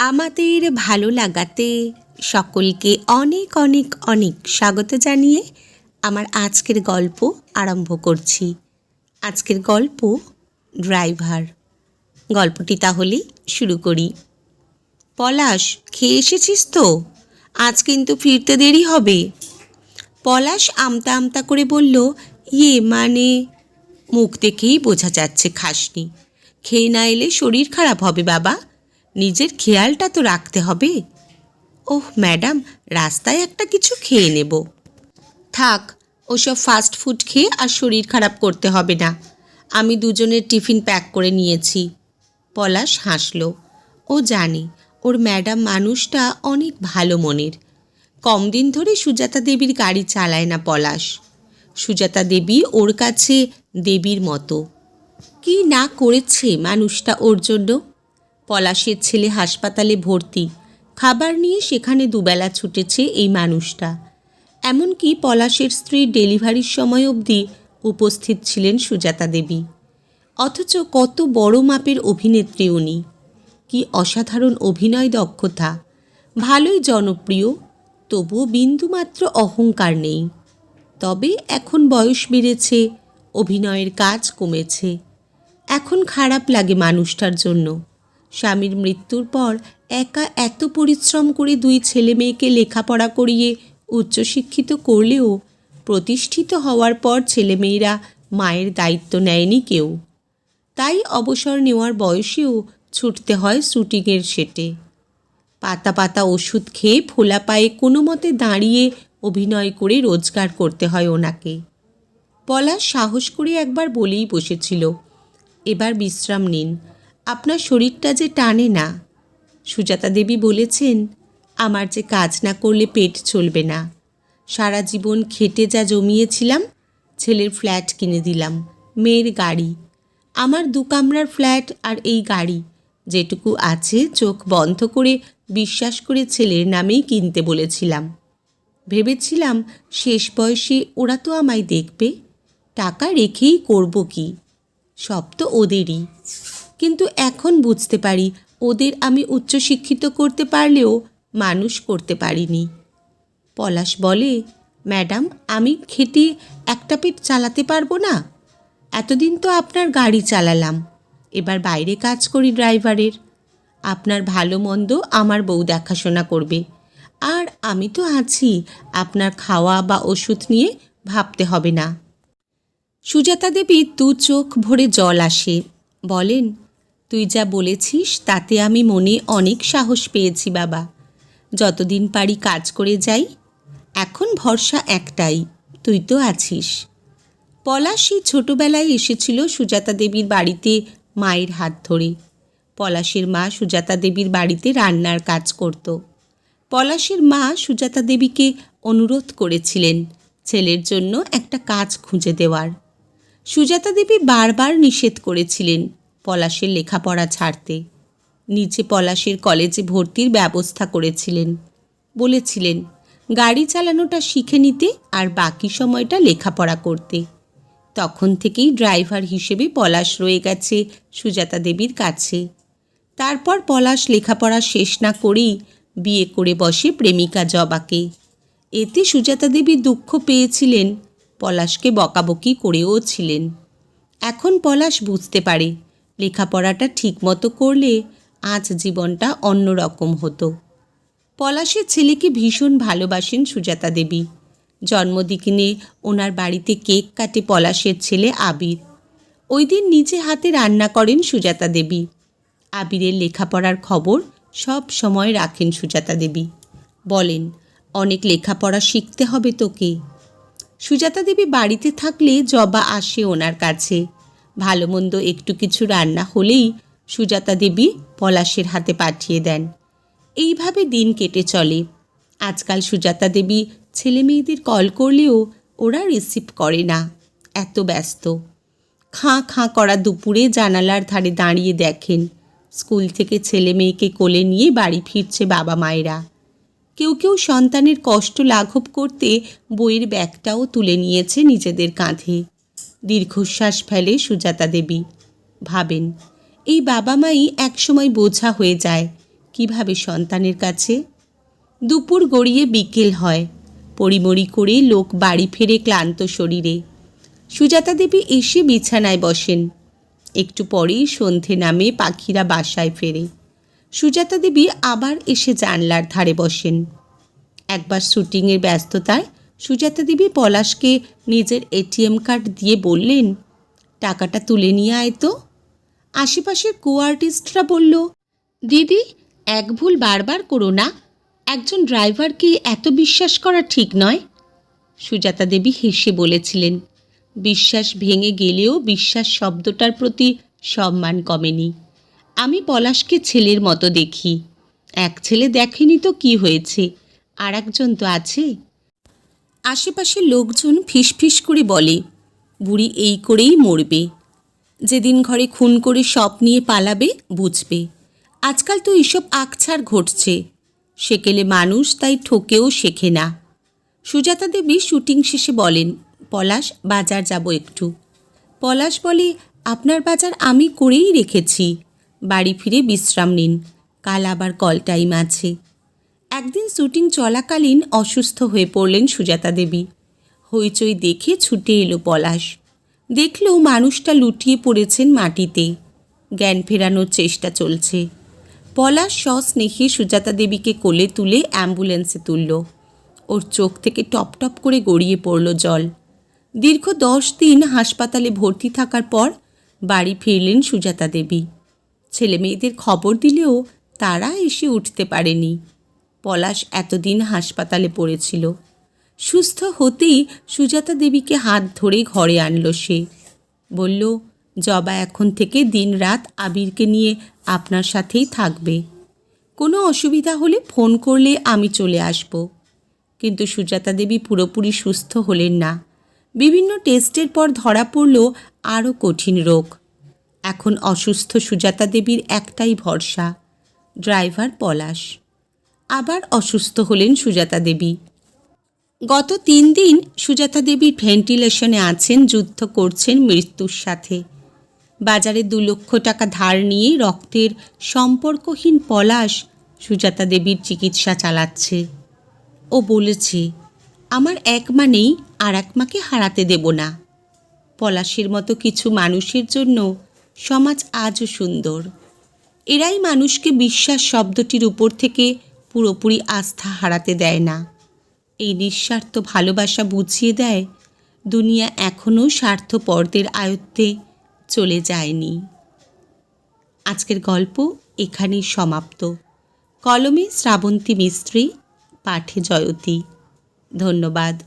আমাদের ভালো লাগাতে সকলকে অনেক অনেক অনেক স্বাগত জানিয়ে আমার আজকের গল্প আরম্ভ করছি। আজকের গল্প ড্রাইভার। গল্পটি তাহলে শুরু করি। পলাশ, খেয়ে এসেছিস তো? আজ কিন্তু ফিরতে দেরি হবে। পলাশ আমতা আমতা করে বলল ইয়ে মানে? মুখ দেখেই বোঝা যাচ্ছে খাসনি। খেয়ে না এলে শরীর খারাপ হবে বাবা। নিজের খেয়ালটা তো রাখতে হবে। ওহ, ম্যাডাম, রাস্তায় একটা কিছু খেয়ে নেব। থাক, ওসব ফাস্ট ফুড খেয়ে আর শরীর খারাপ করতে হবে না। আমি দুজনের টিফিন প্যাক করে নিয়েছি। পলাশ হাসল। ও জানে, ওর ম্যাডাম মানুষটা অনেক ভালো মনের। কম দিন ধরে সুজাতা দেবীর গাড়ি চালায় না পলাশ। সুজাতা দেবী ওর কাছে দেবীর মতো। কি না করেছে মানুষটা ওর জন্য? পলাশের ছেলে হাসপাতালে ভর্তি। খাবার নিয়ে সেখানে দুবেলা ছুটেছে এই মানুষটা। এমনকি পলাশের স্ত্রীর ডেলিভারির সময় অবধি উপস্থিত ছিলেন সুজাতা দেবী। অথচ কত বড় মাপের অভিনেত্রী উনি। কি অসাধারণ অভিনয় দক্ষতা। ভালোই জনপ্রিয়, তবুও বিন্দুমাত্র অহংকার নেই। তবে এখন বয়স বেড়েছে, অভিনয়ের কাজ কমেছে। এখন খারাপ লাগে মানুষটার জন্য। স্বামীর মৃত্যুর পর একা এত পরিশ্রম করে দুই ছেলে মেয়েকে লেখাপড়া করিয়ে উচ্চশিক্ষিত করলেও প্রতিষ্ঠিত হওয়ার পর ছেলেমেয়েরা মায়ের দায়িত্ব নেয়নি কেউ। তাই অবসর নেওয়ার বয়সেও ছুটতে হয় শুটিংয়ের সেটে। পাতা পাতা ওষুধ খেয়ে ফোলা পায়ে কোনো মতে দাঁড়িয়ে অভিনয় করে রোজগার করতে হয় ওনাকে। পলাশ সাহস করে একবার বলেই বসেছিল, এবার বিশ্রাম নিন। আপনার শরীরটা যে টানে না। সুজাতা দেবী বলেছেন, আমার যে কাজ না করলে পেট চলবে না। সারা জীবন খেটে যা জমিয়েছিলাম, ছেলের ফ্ল্যাট কিনে দিলাম, মেয়ের গাড়ি। আমার দু কামরার ফ্ল্যাট আর এই গাড়ি, যেটুকু আছে চোখ বন্ধ করে বিশ্বাস করে ছেলের নামেই কিনতে বলেছিলাম। ভেবেছিলাম শেষ বয়সে ওরা তো আমায় দেখবে, টাকা রেখেই করব কি? সব তো ওদেরই। কিন্তু এখন বুঝতে পারি, ওদের আমি উচ্চশিক্ষিত করতে পারলেও মানুষ করতে পারিনি। পলাশ বলে, ম্যাডাম, আমি খেটে একটা পেট চালাতে পারব না? এতদিন তো আপনার গাড়ি চালালাম। এবার বাইরে কাজ করি ড্রাইভারের। আপনার ভালো মন্দ আমার বউ দেখাশোনা করবে। আর আমি তো আছি, আপনার খাওয়া বা ওষুধ নিয়ে ভাবতে হবে না। সুজাতা দেবী দু চোখ ভরে জল আসে। বলেন তুই যা বলেছিস, তাতে আমি মনে অনেক সাহস পেয়েছি, বাবা। যতদিন পারি কাজ করে যাই, এখন ভরসা একটাই, তুই তো আছিস। পলাশ ছোটোবেলায় এসেছিল সুজাতা দেবীর বাড়িতে মায়ের হাত ধরে। পলাশের মা সুজাতা দেবীর বাড়িতে রান্নার কাজ করত। পলাশের মা সুজাতা দেবীকে অনুরোধ করেছিলেন ছেলের জন্য একটা কাজ খুঁজে দেওয়ার। সুজাতা দেবী বারবার নিষেধ করেছিলেন পলাশের লেখাপড়া ছাড়তে। নিচে পলাশের কলেজে ভর্তির ব্যবস্থা করেছিলেন। বলেছিলেন, গাড়ি চালানোটা শিখে নিতে আর বাকি সময়টা লেখাপড়া করতে। তখন থেকেই ড্রাইভার হিসেবে পলাশ রয়ে গেছে সুজাতা দেবীর কাছে। তারপর পলাশ লেখাপড়া শেষ না করেই বিয়ে করে বসে প্রেমিকা জবাকে। এতে সুজাতা দেবী দুঃখ পেয়েছিলেন, পলাশকে বকাবকি করেও ছিলেন। এখন পলাশ বুঝতে পারে লেখাপড়াটা ঠিকমতো করলে আজ জীবনটা অন্যরকম হতো। পলাশের ছেলেকে ভীষণ ভালোবাসেন সুজাতা দেবী। জন্মদিনে ওনার বাড়িতে কেক কাটে পলাশের ছেলে আবির। ওই দিন নিজে হাতে রান্না করেন সুজাতা দেবী। আবিরের লেখাপড়ার খবর সব সময় রাখেন সুজাতা দেবী। বলেন, অনেক লেখাপড়া শিখতে হবে তোকে। সুজাতা দেবী বাড়িতে থাকলে জবা আসে ওনার কাছে। ভালো মন্দ একটু কিছু রান্না হলেই সুজাতা দেবী পলাশের হাতে পাঠিয়ে দেন। এইভাবে দিন কেটে চলে। আজকাল সুজাতা দেবী ছেলে মেয়েদের কল করলেও ওরা রিসিভ করে না। এত ব্যস্ত। খাঁ খাঁ করা দুপুরে জানালার ধারে দাঁড়িয়ে দেখেন। স্কুল থেকে ছেলে মেয়েকে কোলে নিয়ে বাড়ি ফিরছে বাবা মায়েরা। কেউ কেউ সন্তানের কষ্ট লাঘব করতে বইয়ের ব্যাগটাও তুলে নিয়েছে নিজেদের কাঁধে। দীর্ঘশ্বাস ফেলে সুজাতা দেবী। ভাবেন, এই বাবা মাই একসময় বোঝা হয়ে যায় কীভাবে সন্তানের কাছে? দুপুর গড়িয়ে বিকেল হয়, পরিমরি করে লোক বাড়ি ফেরে ক্লান্ত শরীরে। সুজাতা দেবী এসে বিছানায় বসেন। একটু পরেই সন্ধে নামে পাখিরা বাসায় ফেরে। সুজাতা দেবী আবার এসে জানলার ধারে বসেন। একবার শুটিংয়ের ব্যস্ততায় সুজাতা দেবী পলাশকে নিজের এটিএম কার্ড দিয়ে বললেন, টাকাটা তুলে নিয়ে আয় তো। আশেপাশের কো আর্টিস্টরা বলল, দিদি, এক ভুল বারবার করো না। একজন ড্রাইভারকে এত বিশ্বাস করা ঠিক নয়। সুজাতা দেবী হেসে বলেছিলেন, বিশ্বাস ভেঙে গেলেও বিশ্বাস শব্দটার প্রতি সম্মান কমেনি। আমি পলাশকে ছেলের মতো দেখি। এক ছেলে দেখেনি তো কি হয়েছে? আর একজন তো আছে। আশেপাশের লোকজন ফিসফিস করে বলে, বুড়ি এই করেই মরবে। যেদিন ঘরে খুন করে সব নিয়ে পালাবে, বুঝবে। আজকাল তো এইসব আকছার ঘটছে। সেকেলে মানুষ তাই ঠকেও শেখে না। সুজাতা দেবী শুটিং শেষে বলেন, পলাশ, বাজার যাব একটু। পলাশ বলে, আপনার বাজার আমি করেই রেখেছি। বাড়ি ফিরে বিশ্রাম নিন। কাল আবার কল টাইম আছে। একদিন শুটিং চলাকালীন অসুস্থ হয়ে পড়লেন সুজাতা দেবী। হইচই দেখে ছুটে এলো পলাশ। দেখলেও মানুষটা লুটিয়ে পড়েছেন মাটিতে। জ্ঞান ফেরানোর চেষ্টা চলছে। পলাশ সস্নেহে সুজাতা দেবীকে কোলে তুলে অ্যাম্বুলেন্সে তুলল। ওর চোখ থেকে টপ টপ করে গড়িয়ে পড়ল জল। দীর্ঘ দশ দিন হাসপাতালে ভর্তি থাকার পর বাড়ি ফিরলেন সুজাতা দেবী। ছেলে মেয়েদের খবর দিলেও তারা এসে উঠতে পারেনি। পলাশ এতদিন হাসপাতালে পড়েছিল। সুস্থ হতেই সুজাতা দেবীকে হাত ধরে ঘরে আনলো সে। বলল, জবা এখন থেকে দিন রাত আবিরকে নিয়ে আপনার সাথেই থাকবে। কোনো অসুবিধা হলে ফোন করলে আমি চলে আসব। কিন্তু সুজাতা দেবী পুরোপুরি সুস্থ হলেন না। বিভিন্ন টেস্টের পর ধরা পড়ল আরও কঠিন রোগ। এখন অসুস্থ সুজাতা দেবীর একটাই ভরসা, ড্রাইভার পলাশ। আবার অসুস্থ হলেন সুজাতা দেবী। গত তিন দিন সুজাতা দেবী ভেন্টিলেশনে আছেন, যুদ্ধ করছেন মৃত্যুর সাথে। বাজারে দু লক্ষ টাকা ধার নিয়ে রক্তের সম্পর্কহীন পলাশ সুজাতা দেবীর চিকিৎসা চালাচ্ছে। ও বলেছে, আমার এক মা নেই, আর এক মাকে হারাতে দেব না। পলাশের মতো কিছু মানুষের জন্য সমাজ আজও সুন্দর। এরাই মানুষকে বিশ্বাস শব্দটির উপর থেকে পুরোপুরি আস্থা হারাতে দেয় না। এই নিঃস্বার্থ ভালোবাসা বুঝিয়ে দেয়, দুনিয়া এখনও স্বার্থপরদের আয়ত্তে চলে যায়নি। আজকের গল্প এখানেই সমাপ্ত। কলমে শ্রাবন্তী মিস্ত্রি, পাঠে জয়তী। ধন্যবাদ।